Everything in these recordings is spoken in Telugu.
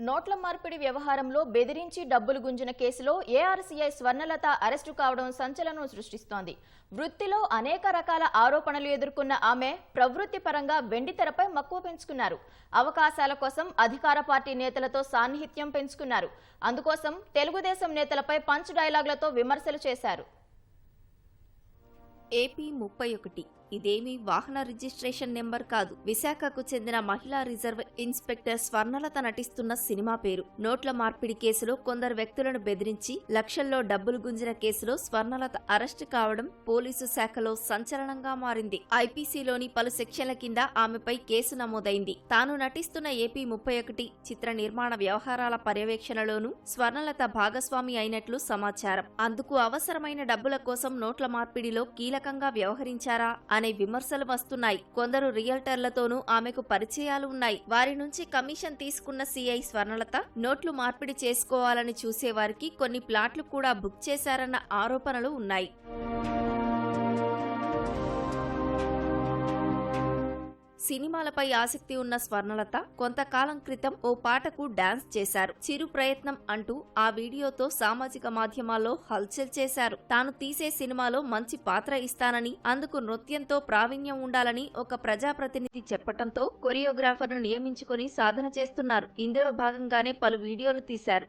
నోట్ల మార్పిడి వ్యవహారంలో బెదిరించి డబ్బులు గుంజిన కేసులో ఏఆర్సీఐ స్వర్ణలత అరెస్టు కావడం సంచలనం సృష్టిస్తోంది. వృత్తిలో అనేక రకాల ఆరోపణలు ఎదుర్కొన్న ఆమె ప్రవృత్తి పరంగా వెండితెరపై మక్కువ పెంచుకున్నారు. అవకాశాల కోసం అధికార పార్టీ నేతలతో సాన్నిహిత్యం పెంచుకున్నారు. అందుకోసం తెలుగుదేశం నేతలపై పంచ్ డైలాగులతో విమర్శలు చేశారు. ఏపీ ముప్పై ఒకటి. ఇదేమీ వాహన రిజిస్ట్రేషన్ నెంబర్ కాదు. విశాఖకు చెందిన మహిళా రిజర్వ్ ఇన్స్పెక్టర్ స్వర్ణలత నటిస్తున్న సినిమా పేరు. నోట్ల మార్పిడి కేసులో కొందరు వ్యక్తులను బెదిరించి లక్షల్లో డబ్బులు గుంజిన కేసులో స్వర్ణలత అరెస్టు కావడం పోలీసు శాఖలో సంచలనంగా మారింది. ఐపీసీలోని పలు సెక్షన్ల కింద ఆమెపై కేసు నమోదైంది. తాను నటిస్తున్న ఏపీ ముప్పై ఒకటి చిత్ర నిర్మాణ వ్యవహారాల పర్యవేక్షణలోనూ స్వర్ణలత భాగస్వామి అయినట్లు సమాచారం. అందుకు అవసరమైన డబ్బుల కోసం నోట్ల మార్పిడిలో కీలకంగా వ్యవహరించారా అనే విమర్శలు వస్తున్నాయి. కొందరు రియల్టర్లతోనూ ఆమెకు పరిచయాలు ఉన్నాయి. వారి నుంచి కమిషన్ తీసుకున్న సీఐ స్వర్ణలత నోట్లు మార్పిడి చేసుకోవాలని చూసేవారికి కొన్ని ప్లాట్లు కూడా బుక్ చేశారన్న ఆరోపణలు ఉన్నాయి. సినిమాలపై ఆసక్తి ఉన్న స్వర్ణలత కొంతకాలం క్రితం ఓ పాటకు డాన్స్ చేశారు. చిరు ప్రయత్నం అంటూ ఆ వీడియోతో సామాజిక మాధ్యమాల్లో హల్చల్ చేశారు. తాను తీసే సినిమాలో మంచి పాత్ర ఇస్తానని అందుకు నృత్యంతో ప్రావీణ్యం ఉండాలని ఒక ప్రజాప్రతినిధి చెప్పటంతో కొరియోగ్రాఫర్ను నియమించుకొని సాధన చేస్తున్నారు. ఇందులో భాగంగానే పలు వీడియోలు తీశారు.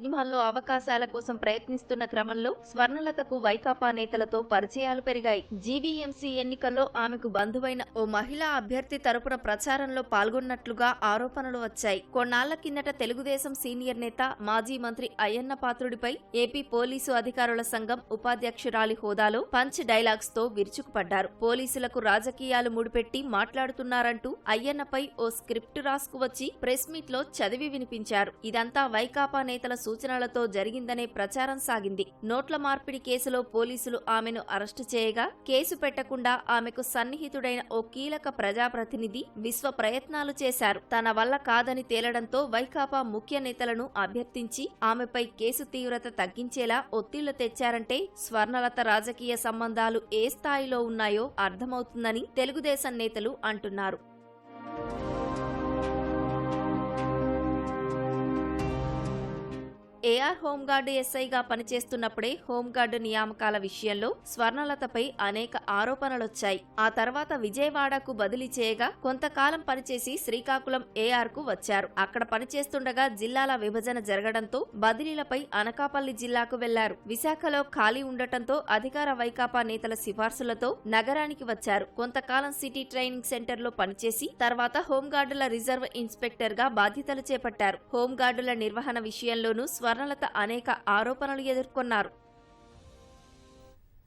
సినిమాల్లో అవకాశాల కోసం ప్రయత్నిస్తున్న క్రమంలో స్వర్ణలతకు వైకాపా నేతలతో పరిచయాలు పెరిగాయి. జీవీఎంసీ ఎన్నికల్లో ఆమెకు బంధువైన ఓ మహిళా అభ్యర్థి తరపున ప్రచారంలో పాల్గొన్నట్లుగా ఆరోపణలు వచ్చాయి. కొన్నాళ్ళ కిందట తెలుగుదేశం సీనియర్ నేత మాజీ మంత్రి అయ్యన్న పాత్రుడిపై ఏపీ పోలీసు అధికారుల సంఘం ఉపాధ్యక్షురాలి హోదాలో పంచ్ డైలాగ్స్తో విరుచుకుపడ్డారు. పోలీసులకు రాజకీయాలు ముడిపెట్టి మాట్లాడుతున్నారంటూ అయ్యన్నపై ఓ స్క్రిప్ట్ రాసుకువచ్చి ప్రెస్ మీట్లో చదివి వినిపించారు. ఇదంతా వైకాపా నేతల సూచనలతో జరిగిందనే ప్రచారం సాగింది. నోట్ల మార్పిడి కేసులో పోలీసులు ఆమెను అరెస్టు చేయగా కేసు పెట్టకుండా ఆమెకు సన్నిహితుడైన ఓ కీలక ప్రజాప్రతినిధి విశ్వ ప్రయత్నాలు చేశారు. తన వల్ల కాదని తేలడంతో వైకాపా ముఖ్య నేతలను అభ్యర్థించి ఆమెపై కేసు తీవ్రత తగ్గించేలా ఒత్తిళ్ళు తెచ్చారంటే స్వర్ణలత రాజకీయ సంబంధాలు ఏ స్థాయిలో ఉన్నాయో అర్థమవుతుందని తెలుగుదేశం నేతలు అంటున్నారు. ఏఆర్ హోంగార్డు ఎస్ఐగా పనిచేస్తున్నప్పుడే హోంగార్డు నియామకాల విషయంలో స్వర్ణలతపై అనేక ఆరోపణలొచ్చాయి. ఆ తర్వాత విజయవాడకు బదిలీ చేయగా కొంతకాలం పనిచేసి శ్రీకాకుళం ఏఆర్కు వచ్చారు. అక్కడ పనిచేస్తుండగా జిల్లాల విభజన జరగడంతో బదిలీలపై అనకాపల్లి జిల్లాకు వెళ్ళారు. విశాఖలో ఖాళీ ఉండటంతో అధికార వైకాపా నేతల సిఫార్సులతో నగరానికి వచ్చారు. కొంతకాలం సిటీ ట్రైనింగ్ సెంటర్లో పనిచేసి తర్వాత హోంగార్డుల రిజర్వ్ ఇన్స్పెక్టర్గా బాధ్యతలు చేపట్టారు. హోంగార్డుల నిర్వహణ విషయంలోనూ స్వర్ణలత అనేక ఆరోపణలు ఎదుర్కొన్నారు.